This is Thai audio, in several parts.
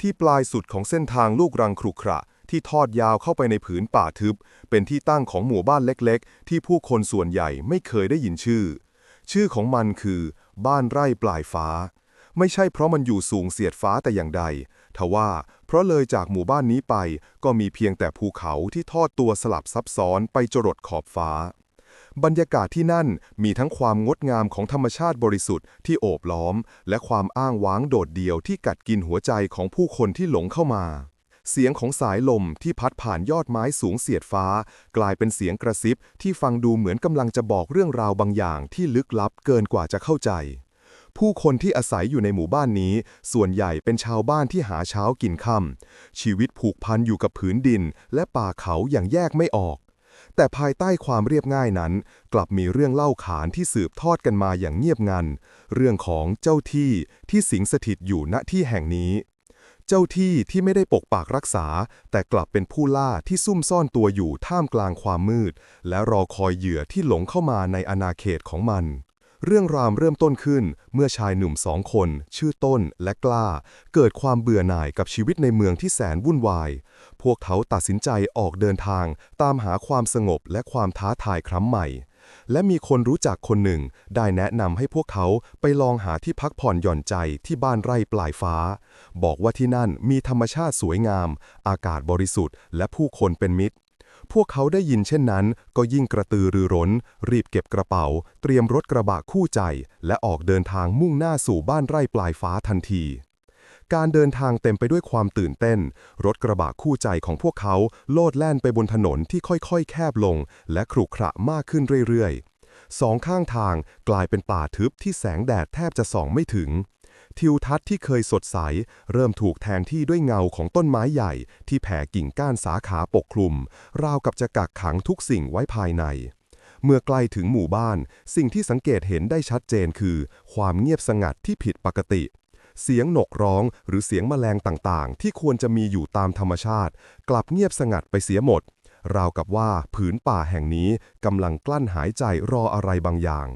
ที่ปลายสุดของเส้นทางลูกรังครุขระ ที่ทอดยาวเข้าไปในผืนป่าทึบ เป็นที่ตั้งของหมู่บ้านเล็กๆ ที่ผู้คนส่วนใหญ่ไม่เคยได้ยินชื่อ ชื่อของมันคือ บ้านไร่ปลายฟ้า ไม่ใช่เพราะมันอยู่สูงเสียดฟ้าแต่อย่างใด ทว่าเพราะเลยจากหมู่บ้านนี้ไปก็มีเพียงแต่ภูเขาที่ทอดตัวสลับซับซ้อนไปจรดขอบฟ้า บรรยากาศที่นั่นมีทั้งความงดงามของธรรมชาติบริสุทธิ์ที่โอบล้อม และความอ้างว้างโดดเดี่ยวที่กัดกินหัวใจของผู้คนที่หลงเข้ามา เสียงของสายลมที่พัดผ่านยอดไม้สูงเสียดฟ้า กลายเป็นเสียงกระซิบที่ฟังดูเหมือนกำลังจะบอกเรื่องราวบางอย่างที่ลึกลับเกินกว่าจะเข้าใจ ผู้คนที่อาศัยอยู่ในหมู่บ้านนี้ ส่วนใหญ่เป็นชาวบ้านที่หาเช้ากินค่ำชีวิตผูกพันอยู่กับผืนดิน และป่าเขาอย่างแยกไม่ออก แต่ภายใต้ความเรียบง่ายนั้น กลับมีเรื่องเล่าขานที่สืบทอดกันมาอย่างเงียบงัน เรื่องของเจ้าที่ที่สิงสถิตอยู่ณที่แห่งนี้ เจ้าที่ที่ไม่ได้ปกปากรักษา แต่กลับเป็นผู้ล่าที่ซุ่มซ่อนตัวอยู่ท่ามกลางความมืด และรอคอยเหยื่อที่หลงเข้ามาในอาณาเขตของมัน เรื่องราวเริ่มต้นขึ้นเมื่อชายหนุ่มสองคน ชื่อต้นและกล้า เกิดความเบื่อหน่ายกับชีวิตในเมืองที่แสนวุ่นวาย พวกเขาตัดสินใจออกเดินทาง ตามหาความสงบและความท้าทายครั้งใหม่ และมีคนรู้จักคนหนึ่งได้แนะนำให้พวกเขาไปลองหาที่พักผ่อนหย่อนใจที่บ้านไร่ปลายฟ้า บอกว่าที่นั่นมีธรรมชาติสวยงาม อากาศบริสุทธิ์ และผู้คนเป็นมิตร พวกเขาได้ยินเช่นนั้น ก็ยิ่งกระตือรือร้น รีบเก็บกระเป๋า เตรียมรถกระบะคู่ใจ และออกเดินทางมุ่งหน้าสู่บ้านไร่ปลายฟ้าทันที การเดินทางเต็มไปด้วยความตื่นเต้น รถกระบะคู่ใจของพวกเขาโลดแล่นไปบนถนนที่ค่อยๆ แคบลง และขรุขระมากขึ้นเรื่อยๆสองข้างทางกลายเป็นป่าทึบที่แสงแดดแทบจะส่องไม่ถึง ทิวทัศน์ที่เคยสดใส เริ่มถูกแทนที่ด้วยเงาของต้นไม้ใหญ่ ที่แผ่กิ่งก้านสาขาปกคลุม ราวกับจะกักขังทุกสิ่งไว้ภายใน เมื่อใกล้ถึงหมู่บ้าน สิ่งที่สังเกตเห็นได้ชัดเจนคือ ความเงียบสงัดที่ผิดปกติ เสียงหนกร้องหรือเสียงแมลงต่างๆ ที่ควรจะมีอยู่ตามธรรมชาติ กลับเงียบสงัดไปเสียหมด ราวกับว่าผืนป่าแห่งนี้กำลังกลั้นหายใจรออะไรบางอย่าง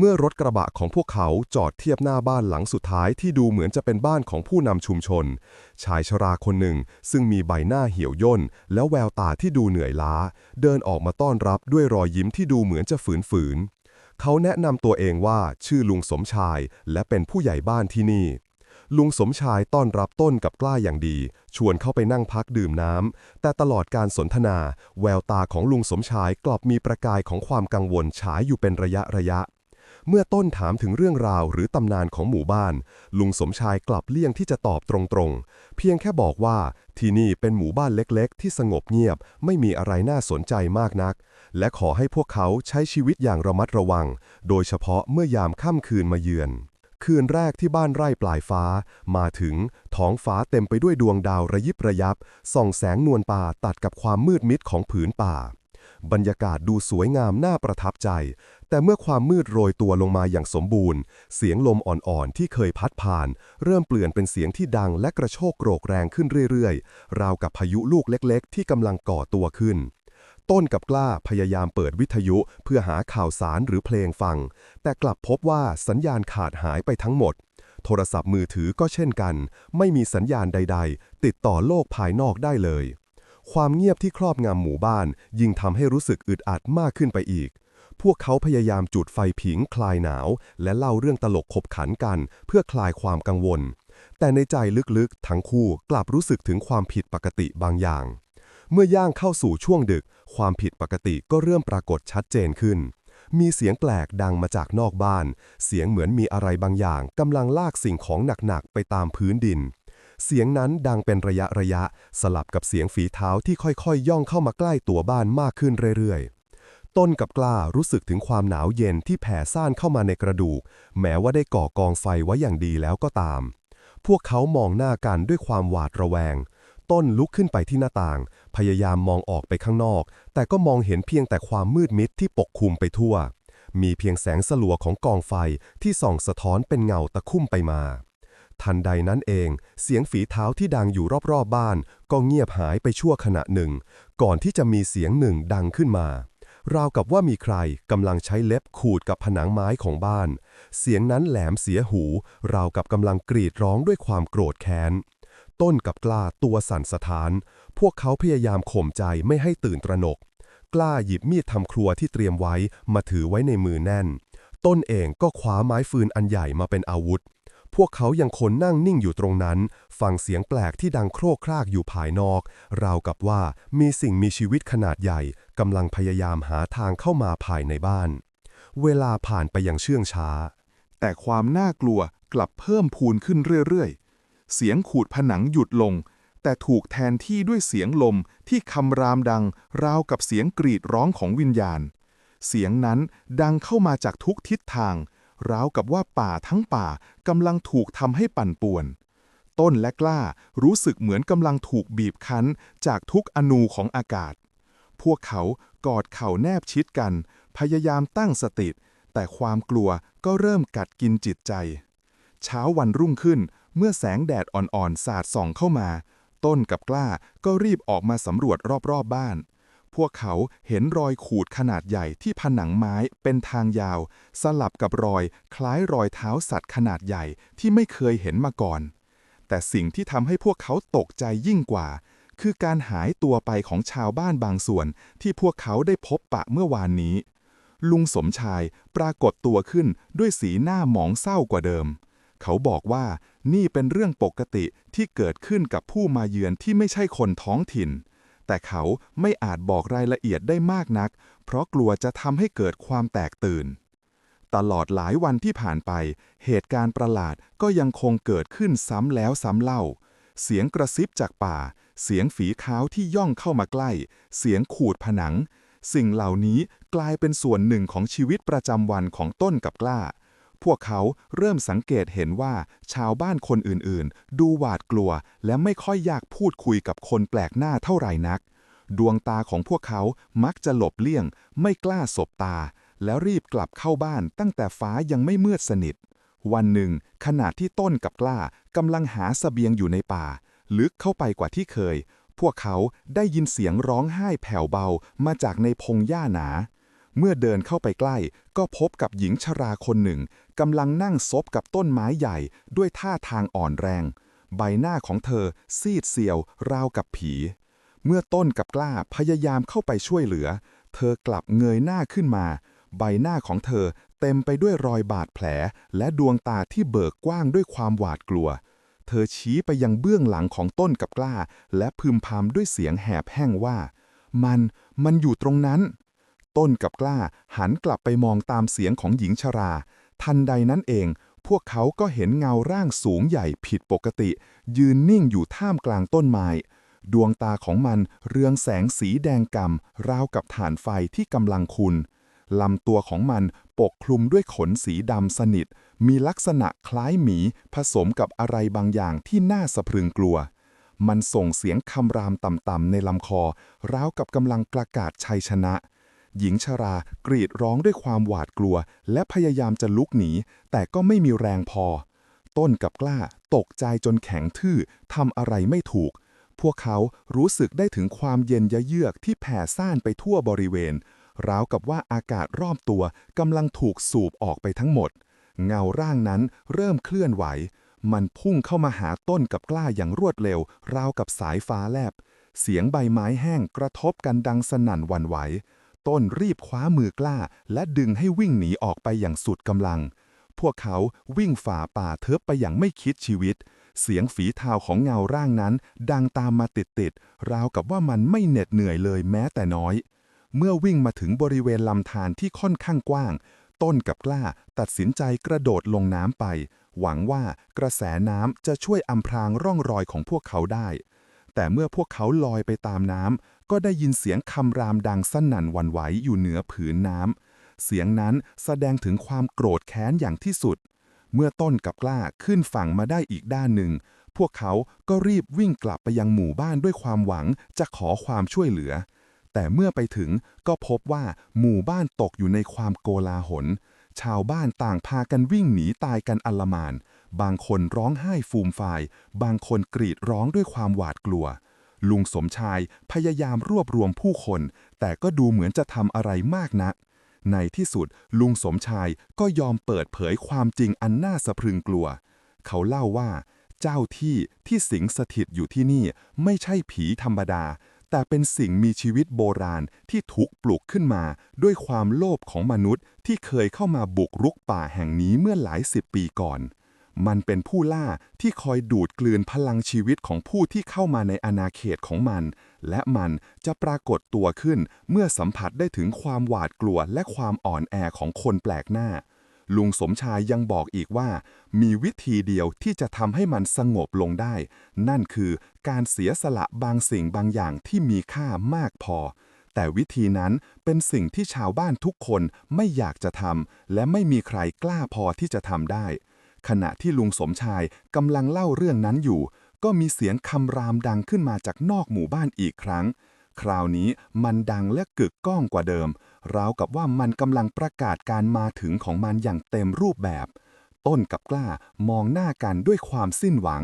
เมื่อรถกระบะของพวกเขาจอดเทียบหน้าบ้านหลังสุดท้ายที่ดูเหมือนจะเป็นบ้านของผู้นำชุมชน ชายชราคนหนึ่ง ซึ่งมีใบหน้าเหี่ยวย่น แล้วแววตาที่ดูเหนื่อยล้า เดินออกมาต้อนรับด้วยรอยยิ้มที่ดูเหมือนจะฝืนๆเขาแนะนำตัวเองว่าชื่อลุงสมชาย และเป็นผู้ใหญ่บ้านที่นี่ลุงสมชายต้อนรับต้นกับกล้าอย่างดี ชวนเข้าไปนั่งพักดื่มน้ำ แต่ตลอดการสนทนา แววตาของลุงสมชายกลับมีประกายของความกังวลฉายอยู่เป็นระยะระยะ เมื่อต้นถามถึงเรื่องราวหรือตำนานของหมู่บ้าน ลุงสมชายกลับเลี่ยงที่จะตอบตรงๆ เพียงแค่บอกว่าที่นี่เป็นหมู่บ้านเล็กๆ ที่สงบเงียบ ไม่มีอะไรน่าสนใจมากนัก และขอให้พวกเขาใช้ชีวิตอย่างระมัดระวัง โดยเฉพาะเมื่อยามค่ำคืนมาเยือน คืนแรกที่บ้านไร่ปลายฟ้า มาถึงท้องฟ้าเต็มไปด้วยดวงดาวระยิบระยับส่องแสงนวลป่าตัดกับความมืดมิดของผืนป่า บรรยากาศดูสวยงามน่าประทับใจ แต่เมื่อความมืดโรยตัวลงมาอย่างสมบูรณ์ เสียงลมอ่อนๆ ที่เคยพัดผ่าน เริ่มเปลี่ยนเป็นเสียงที่ดังและกระโชกโกรกแรงขึ้นเรื่อยๆ ราวกับพายุลูกเล็กๆ ที่กำลังก่อตัวขึ้น ต้นกับกล้าพยายามเปิดวิทยุเพื่อหาข่าวสารหรือเพลงฟัง แต่กลับพบว่าสัญญาณขาดหายไปทั้งหมดโทรศัพท์มือถือก็เช่นกัน ไม่มีสัญญาณใด ๆ ติดต่อโลกภายนอกได้เลย ความเงียบที่ครอบงำหมู่บ้าน ยิ่งทำให้รู้สึกอึดอัดมากขึ้นไปอีก พวกเขาพยายามจุดไฟผิงคลายหนาว และเล่าเรื่องตลกขบขันกัน เพื่อคลายความกังวล แต่ในใจลึกๆ ทั้งคู่กลับรู้สึกถึงความผิดปกติบางอย่าง เมื่อย่างเข้าสู่ช่วงดึก ความผิดปกติก็เริ่มปรากฏชัดเจนขึ้นมีเสียงแปลกดังมาจากนอกบ้าน เสียงเหมือนมีอะไรบางอย่างกำลังลากสิ่งของหนักๆไปตามพื้นดิน เสียงนั้นดังเป็นระยะระยะ สลับกับเสียงฝีเท้าที่ค่อยๆย่องเข้ามาใกล้ตัวบ้านมากขึ้นเรื่อยๆ ต้นกับกล้ารู้สึกถึงความหนาวเย็นที่แผ่ซ่านเข้ามาในกระดูก แม้ว่าได้ก่อกองไฟไว้อย่างดีแล้วก็ตาม พวกเขามองหน้ากันด้วยความหวาดระแวง ต้นลุกขึ้นไปที่หน้าต่าง พยายามมองออกไปข้างนอก แต่ก็มองเห็นเพียงแต่ความมืดมิดที่ปกคลุมไปทั่วมีเพียงแสงสลัวของกองไฟที่ส่องสะท้อนเป็นเงาตะคุ่มไปมา ทันใดนั้นเอง เสียงฝีเท้าที่ดังอยู่รอบๆบบ้าน ก็เงียบหายไปชั่วขณะหนึ่ง ก่อนที่จะมีเสียงหนึ่งดังขึ้นมา ราวกับว่ามีใครกำลังใช้เล็บขูดกับผนังไม้ของบ้าน เสียงนั้นแหลมเสียหู ราวกับกำลังกรีดร้องด้วยความโกรธแค้น ต้นกับกล้าตัวสั่นสะท้าน พวกเขาพยายามข่มใจไม่ให้ตื่นตระหนก กล้าหยิบมีดทำครัวที่เตรียมไว้มาถือไว้ในมือแน่นต้นเองก็คว้าไม้ฟืนอันใหญ่มาเป็นอาวุธ พวกเขายังคนนั่งนิ่งอยู่ตรงนั้น ฟังเสียงแปลกที่ดังโครกครากอยู่ภายนอก ราวกับว่ามีสิ่งมีชีวิตขนาดใหญ่กำลังพยายามหาทางเข้ามาภายในบ้าน เวลาผ่านไปอย่างเชื่องช้า แต่ความน่ากลัวกลับเพิ่มพูนขึ้นเรื่อยๆ เสียงขูดผนังหยุดลง แต่ถูกแทนที่ด้วยเสียงลมที่คำรามดัง ราวกับเสียงกรีดร้องของวิญญาณ เสียงนั้นดังเข้ามาจากทุกทิศทาง ราวกับว่าป่าทั้งป่ากำลังถูกทำให้ปั่นป่วน ต้นและกล้ารู้สึกเหมือนกำลังถูกบีบคั้นจากทุกอนูของอากาศ พวกเขากอดเข่าแนบชิดกัน พยายามตั้งสติ แต่ความกลัวก็เริ่มกัดกินจิตใจ เช้าวันรุ่งขึ้นเมื่อแสงแดดอ่อนๆ สาดส่องเข้ามา ต้นกับกล้าก็รีบออกมาสำรวจรอบๆบบ้าน พวกเขาเห็นรอยขูดขนาดใหญ่ที่ผนังไม้เป็นทางยาว สลับกับรอยคล้ายรอยเท้าสัตว์ขนาดใหญ่ที่ไม่เคยเห็นมาก่อน แต่สิ่งที่ทำให้พวกเขาตกใจยิ่งกว่า คือการหายตัวไปของชาวบ้านบางส่วนที่พวกเขาได้พบปะเมื่อวานนี้ ลุงสมชายปรากฏตัวขึ้นด้วยสีหน้าหมองเศร้ากว่าเดิม เขาบอกว่านี่เป็นเรื่องปกติที่เกิดขึ้นกับผู้มาเยือนที่ไม่ใช่คนท้องถิ่น แต่เขาไม่อาจบอกรายละเอียดได้มากนัก เพราะกลัวจะทำให้เกิดความแตกตื่น ตลอดหลายวันที่ผ่านไป เหตุการณ์ประหลาดก็ยังคงเกิดขึ้นซ้ำแล้วซ้ำเล่า เสียงกระซิบจากป่า เสียงฝีเท้าที่ย่องเข้ามาใกล้ เสียงขูดผนัง สิ่งเหล่านี้กลายเป็นส่วนหนึ่งของชีวิตประจำวันของต้นกับกล้า พวกเขาเริ่มสังเกตเห็นว่าชาวบ้านคนอื่นๆ ดูหวาดกลัว และไม่ค่อยอยากพูดคุยกับคนแปลกหน้าเท่าไหร่นัก ดวงตาของพวกเขามักจะหลบเลี่ยง ไม่กล้าสบตา แล้วรีบกลับเข้าบ้านตั้งแต่ฟ้ายังไม่มืดสนิท วันหนึ่ง ขณะที่ต้นกับกล้ากำลังหาสเสบียงอยู่ในป่า ลึกเข้าไปกว่าที่เคย พวกเขาได้ยินเสียงร้องไห้แผ่วเบามาจากในพงหญ้าหนา เมื่อเดินเข้าไปใกล้ ก็พบกับหญิงชราคนหนึ่งกำลังนั่งซบกับต้นไม้ใหญ่ด้วยท่าทางอ่อนแรง ใบหน้าของเธอซีดเซียว ราวกับผี เมื่อต้นกับกล้าพยายามเข้าไปช่วยเหลือ เธอกลับเงยหน้าขึ้นมา ใบหน้าของเธอเต็มไปด้วยรอยบาดแผล และดวงตาที่เบิกกว้างด้วยความหวาดกลัว เธอชี้ไปยังเบื้องหลังของต้นกับกล้า และพึมพำด้วยเสียงแหบแห้งว่า มัน มันอยู่ตรงนั้น ต้นกับกล้าหันกลับไปมองตามเสียงของหญิงชรา ทันใดนั้นเอง พวกเขาก็เห็นเงาร่างสูงใหญ่ผิดปกติ ยืนนิ่งอยู่ท่ามกลางต้นไม้ ดวงตาของมันเรืองแสงสีแดงกำราวกับฐานไฟที่กำลังคุณลำตัวของมันปกคลุมด้วยขนสีดำสนิท มีลักษณะคล้ายหมี ผสมกับอะไรบางอย่างที่น่าสะพรึงกลัว มันส่งเสียงคำรามต่ำๆในลำคอ ราวกับกำลังประกาศชัยชนะ หญิงชรากรีดร้องด้วยความหวาดกลัว และพยายามจะลุกหนี แต่ก็ไม่มีแรงพอ ต้นกับกล้าตกใจจนแข็งทื่อทำอะไรไม่ถูก พวกเขารู้สึกได้ถึงความเย็นยะเยือกที่แผ่ซ่านไปทั่วบริเวณ ราวกับว่าอากาศรอบตัวกำลังถูกสูบออกไปทั้งหมด เงาร่างนั้นเริ่มเคลื่อนไหว มันพุ่งเข้ามาหาต้นกับกล้าอย่างรวดเร็ว ราวกับสายฟ้าแลบเสียงใบไม้แห้งกระทบกันดังสนั่นวันไหว ต้นรีบคว้ามือกล้า และดึงให้วิ่งหนีออกไปอย่างสุดกำลัง พวกเขาวิ่งฝ่าป่าเทิบไปอย่างไม่คิดชีวิต เสียงฝีเท้าของเงาร่างนั้น ดังตามมาติดๆ ราวกับว่ามันไม่เหน็ดเหนื่อยเลยแม้แต่น้อย เมื่อวิ่งมาถึงบริเวณลำธารที่ค่อนข้างกว้าง ต้นกับกล้าตัดสินใจกระโดดลงน้ำไป หวังว่ากระแสน้ำจะช่วยอำพรางร่องรอยของพวกเขาได้แต่เมื่อพวกเขาลอยไปตามน้ำ ก็ได้ยินเสียงคำรามดังสนั่นวันไหวอยู่เหนือผืนน้ำ เสียงนั้นแสดงถึงความโกรธแค้นอย่างที่สุด เมื่อต้นกับกล้าขึ้นฝั่งมาได้อีกด้านหนึ่ง พวกเขาก็รีบวิ่งกลับไปยังหมู่บ้านด้วยความหวังจะขอความช่วยเหลือ แต่เมื่อไปถึงก็พบว่าหมู่บ้านตกอยู่ในความโกลาหล ชาวบ้านต่างพากันวิ่งหนีตายกันอลมาน บางคนร้องไห้ฟูมฟาย บางคนกรีดร้องด้วยความหวาดกลัว ลุงสมชายพยายามรวบรวมผู้คน แต่ก็ดูเหมือนจะทำอะไรมากนัก ในที่สุดลุงสมชายก็ยอมเปิดเผยความจริงอันน่าสะพรึงกลัว เขาเล่าว่า เจ้าที่ที่สิงสถิตอยู่ที่นี่ไม่ใช่ผีธรรมดา แต่เป็นสิ่งมีชีวิตโบราณที่ถูกปลุกขึ้นมา ด้วยความโลภของมนุษย์ที่เคยเข้ามาบุกรุกป่าแห่งนี้เมื่อหลายสิบปีก่อน มันเป็นผู้ล่าที่คอยดูดกลืนพลังชีวิตของผู้ที่เข้ามาในอาณาเขตของมัน และมันจะปรากฏตัวขึ้นเมื่อสัมผัสได้ถึงความหวาดกลัวและความอ่อนแอของคนแปลกหน้า ลุงสมชายยังบอกอีกว่า มีวิธีเดียวที่จะทำให้มันสงบลงได้ นั่นคือการเสียสละบางสิ่งบางอย่างที่มีค่ามากพอแต่วิธีนั้นเป็นสิ่งที่ชาวบ้านทุกคนไม่อยากจะทำและไม่มีใครกล้าพอที่จะทำได้ ขณะที่ลุงสมชายกำลังเล่าเรื่องนั้นอยู่ ก็มีเสียงคำรามดังขึ้นมาจากนอกหมู่บ้านอีกครั้ง คราวนี้มันดังและกึกก้องกว่าเดิม ราวกับว่ามันกำลังประกาศการมาถึงของมันอย่างเต็มรูปแบบ ต้นกับกล้ามองหน้ากันด้วยความสิ้นหวัง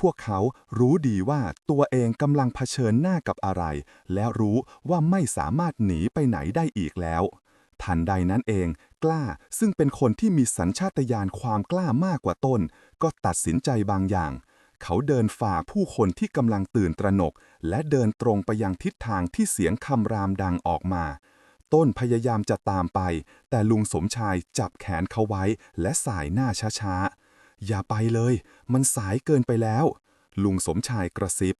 พวกเขารู้ดีว่าตัวเองกำลังเผชิญหน้ากับอะไร และรู้ว่าไม่สามารถหนีไปไหนได้อีกแล้ว ทันใดนั้นเอง กล้า ซึ่งเป็นคนที่มีสัญชาตญาณความกล้ามากกว่าต้น ก็ตัดสินใจบางอย่าง เขาเดินฝ่าผู้คนที่กำลังตื่นตระหนก และเดินตรงไปยังทิศทางที่เสียงคำรามดังออกมา ต้นพยายามจะตามไป แต่ลุงสมชายจับแขนเขาไว้ และสายหน้าช้าๆ อย่าไปเลย มันสายเกินไปแล้ว ลุงสมชายกระซิบ